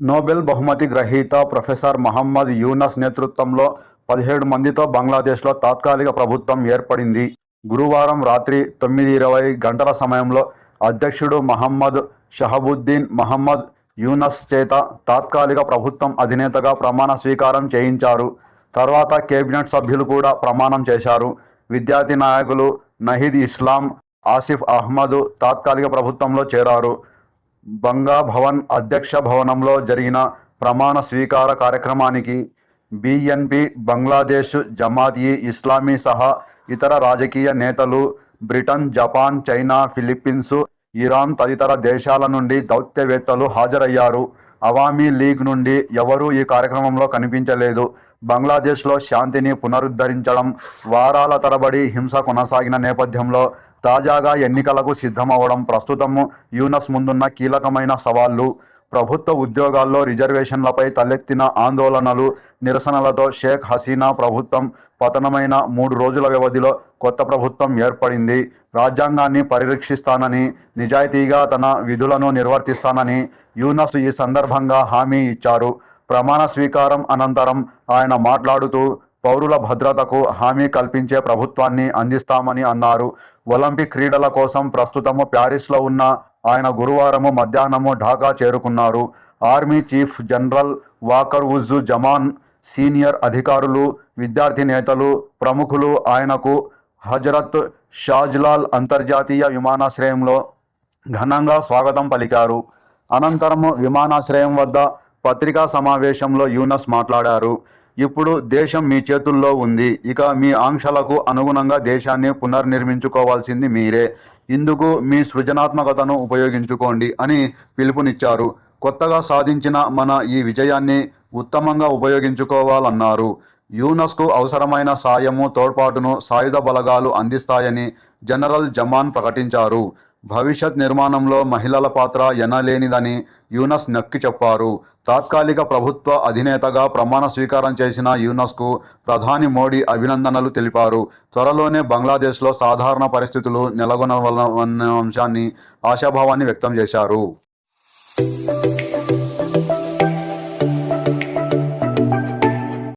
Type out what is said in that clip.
Nobel బహుమతి గ్రహీత professor Mohammed Yunus నేతృత్వంలో పదిహేడు మందితో బంగ్లాదేశ్లో తాత్కాలిక ప్రభుత్వం ఏర్పడింది. గురువారం రాత్రి తొమ్మిది ఇరవై గంటల సమయంలో అధ్యక్షుడు మహమ్మద్ షహబుద్దీన్ మహమ్మద్ యూనస్ చేత తాత్కాలిక ప్రభుత్వం అధినేతగా ప్రమాణ స్వీకారం చేయించారు. తర్వాత కేబినెట్ సభ్యులు కూడా ప్రమాణం చేశారు. విద్యార్థి నాయకులు నహీద్ ఇస్లాం ఆసిఫ్ అహ్మద్ తాత్కాలిక ప్రభుత్వంలో చేరారు. బంగా భవన్ అధ్యక్ష భవనంలో జరిగిన ప్రమాణ స్వీకార కార్యక్రమానికి బిఎన్పి బంగ్లాదేశ్ జమాత్ ఈ ఇస్లామీ సహా ఇతర రాజకీయ నేతలు Britain Japan China Philippines Iran తదితర దేశాల నుండి దౌత్యవేత్తలు హాజరయ్యారు. అవామీ లీగ్ నుండి ఎవరూ ఈ కార్యక్రమంలో కనిపించలేదు. బంగ్లాదేశ్లో శాంతిని పునరుద్ధరించడం వారాల తరబడి హింస కొనసాగిన నేపథ్యంలో తాజాగా ఎన్నికలకు సిద్ధమవడం ప్రస్తుతం యూనస్ ముందున్న కీలకమైన సవాళ్ళు. ప్రభుత్వ ఉద్యోగాల్లో రిజర్వేషన్లపై తలెత్తిన ఆందోళనలు నిరసనలతో షేక్ హసీనా ప్రభుత్వం పతనమైన మూడు రోజుల వ్యవధిలో కొత్త ప్రభుత్వం ఏర్పడింది. రాజ్యాంగాన్ని పరిరక్షిస్తానని నిజాయితీగా తన విధులను నిర్వర్తిస్తానని యూనస్ ఈ సందర్భంగా హామీ ఇచ్చారు. ప్రమాణ స్వీకారం అనంతరం ఆయన మాట్లాడుతూ పౌరుల భద్రతకు హామీ కల్పించే ప్రభుత్వాన్ని అందిస్తామని అన్నారు. ఒలింపిక్ క్రీడల కోసం ప్రస్తుతము ప్యారిస్లో ఉన్న ఆయన గురువారము మధ్యాహ్నము ఢాకా చేరుకున్నారు. Army chief general Waker Uz Zaman senior అధికారులు విద్యార్థి నేతలు ప్రముఖులు ఆయనకు హజరత్ షాజ్లాల్ అంతర్జాతీయ విమానాశ్రయంలో ఘనంగా స్వాగతం పలికారు. అనంతరము విమానాశ్రయం వద్ద పత్రికా సమావేశంలో యూనస్ మాట్లాడారు. ఇప్పుడు దేశం మీ చేతుల్లో ఉంది. ఇక మీ ఆంక్షలకు అనుగుణంగా దేశాన్ని పునర్నిర్మించుకోవాల్సింది మీరే. ఇందుకు మీ సృజనాత్మకతను ఉపయోగించుకోండి అని పిలుపునిచ్చారు. కొత్తగా సాధించిన మన ఈ విజయాన్ని ఉత్తమంగా ఉపయోగించుకోవాలన్నారు. యూనస్కు అవసరమైన సాయము తోడ్పాటును సాయుధ బలగాలు అందిస్తాయని జనరల్ జమాన్ ప్రకటించారు. భవిష్యత్ నిర్మాణంలో మహిళల పాత్ర ఎనలేనిదని యూనస్ నొక్కి చెప్పారు. తాత్కాలిక ప్రభుత్వ అధినేతగా ప్రమాణ స్వీకారం చేసిన యూనస్కు ప్రధాని మోడీ అభినందనలు తెలిపారు. త్వరలోనే బంగ్లాదేశ్లో సాధారణ పరిస్థితులు నెలకొనవలన అంశాన్ని ఆశాభావాన్ని వ్యక్తం చేశారు.